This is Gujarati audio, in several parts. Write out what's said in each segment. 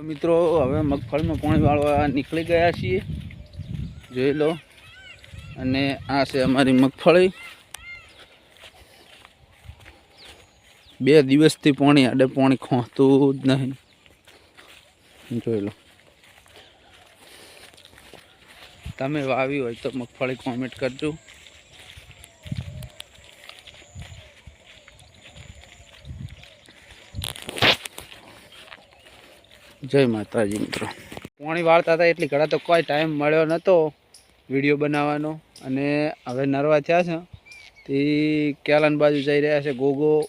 મિત્રો, હવે મગફળીમાં પાણી વાળવા નીકળી ગયા છીએ. જોઈ લો. અને આ છે અમારી મગફળી. બે દિવસથી પાણી, આડે પાણી ખોતું જ નહીં. જોઈ લો. તમે વાવી હોય તો મગફળી કોમેન્ટ કરજો. જય માતાજી મિત્રો. પાણી વાળતા હતા એટલી ઘડા તો કોઈ ટાઈમ મળ્યો નહોતો વીડિયો બનાવવાનો. અને હવે નરવા થયા છે. તે કેલાન બાજુ જઈ રહ્યા છે. ગોગો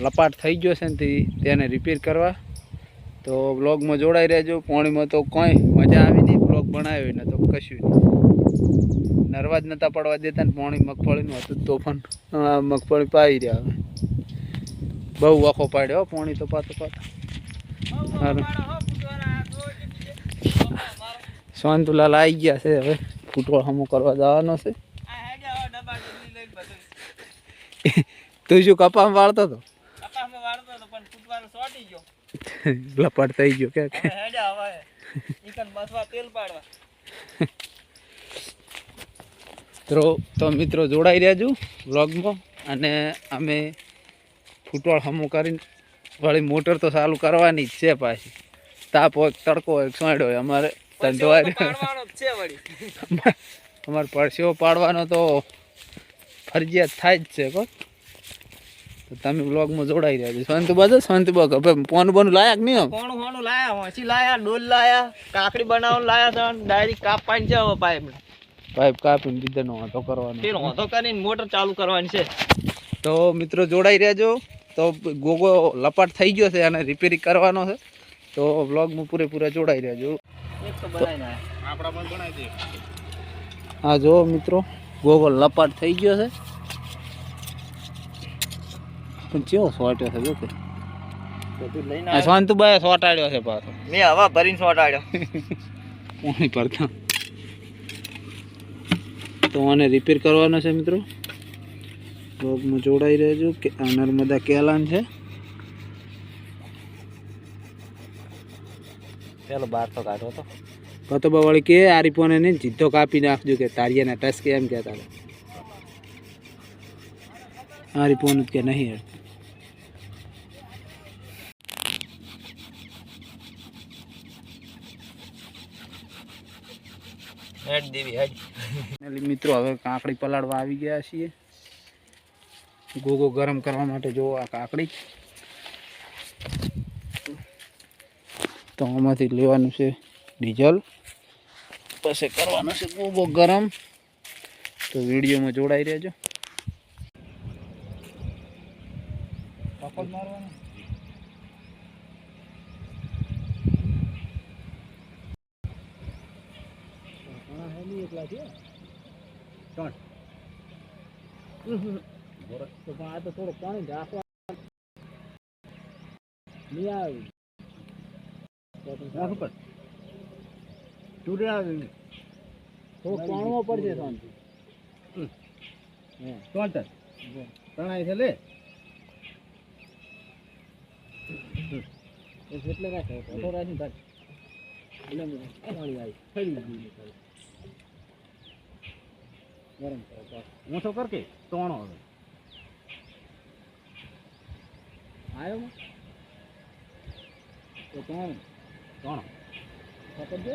લપાટ થઈ ગયો છે ને તેને રિપેર કરવા. તો બ્લોગમાં જોડાઈ રહેજો. પાણીમાં તો કોઈ મજા આવી નહીં. બ્લોગ બનાવ્યો નહોતો કશું નહીં. નરવા જ નહોતા પડવા દેતા ને પાણી મગફળીનું હતું તો પણ મગફળી પાઈ રહ્યા હવે. બહુ વખો પાડ્યો પાણી તો પાતો પાતો. સારું શાંતુલાલ આવી ગયા છે હવે. ફૂટબોલ હમો કરવા જવાનો છે. તું શું કપામાં વાળતો હતો? લપાટ થઈ ગયો કે? તો તો મિત્રો જોડાઈ રહ્યા છું વ્લોગમાં અને અમે ફૂટબોલ હમો કરીને વળી મોટર તો ચાલુ કરવાની જ છે પાછી. તાપ હોય તડકો હોય સોંડ હોય અમારે ધંધો અમારે પરસેવો પાડવાનો તો ફરજિયાત થાય જ છે કો તો તમે બ્લોગમાં જોડાઈ રહ્યા છો શાંતિ બાજુ શાંતિ બાગ હવે ફોન બોન લાયક નહીં ફોન કોણ લાયા વાંચી લાયા ડોલ લાયા કાકડી બનાવવાનું લાયા તો ડાયરેક્ટ કાપવાની છે હવે પાઇપ. પાઇપ કાપીને બીજાનો વાંધો કરવાનો. ફેર હોતો કરીને મોટર ચાલુ કરવાની છે. તો મિત્રો જોડાઈ રહેજો. તો ગોગો લપાટ થઈ ગયો છે અને રિપેરિંગ કરવાનો છે. તો બ્લોગમાં પૂરેપૂરા જોડાઈ રહેજો. બનાવી દે આ જો મિત્રો ગોગો લપાટ થઈ ગયો છે. પણ કેવો સોટ્યો છે જો શાંતુભાઈ સોટાડ્યો છે પાછો. મેં હવા ભરીને સોટાડ્યો. પાણી પરતા તો આને રિપેર કરવાનો છે મિત્રો. બ્લોગમાં જોડાઈ રહેજો. કે આ નર્મદા કેલાન છે. ચાલો બાર તો કાઢો તો. કતોબા વળી કે આ ને જીધો કાપી નાખજો કે તારિયાના ટસકે એમ કહેતા હતા. આ કે નહીં હેડ હેડ દેવી હેડ. મિત્રો હવે કાકડી પલાળવા આવી ગયા છીએ. ગોગો ગરમ કરવા માટે જો આ કાકડી. તો આમાંથી લેવાનું છે ડીઝલ. પછી કરવાનું છે ગોગો ગરમ. તો વિડીયોમાં જોડાઈ રહેજો. તો પણ આ તો થોડું પાણી રાખવા નહીં આવ્યું રાખો પર થોડું પાણવો પડશે શાંતિ. તણાય છે લે. એટલે રાખે ફોટો રાખી એટલે પાણી આવી. ફરી ગયું ગરમ કરો કર કે? તોણો હવે. આવ્યો તો કોણ? કોણ? ખબર છે?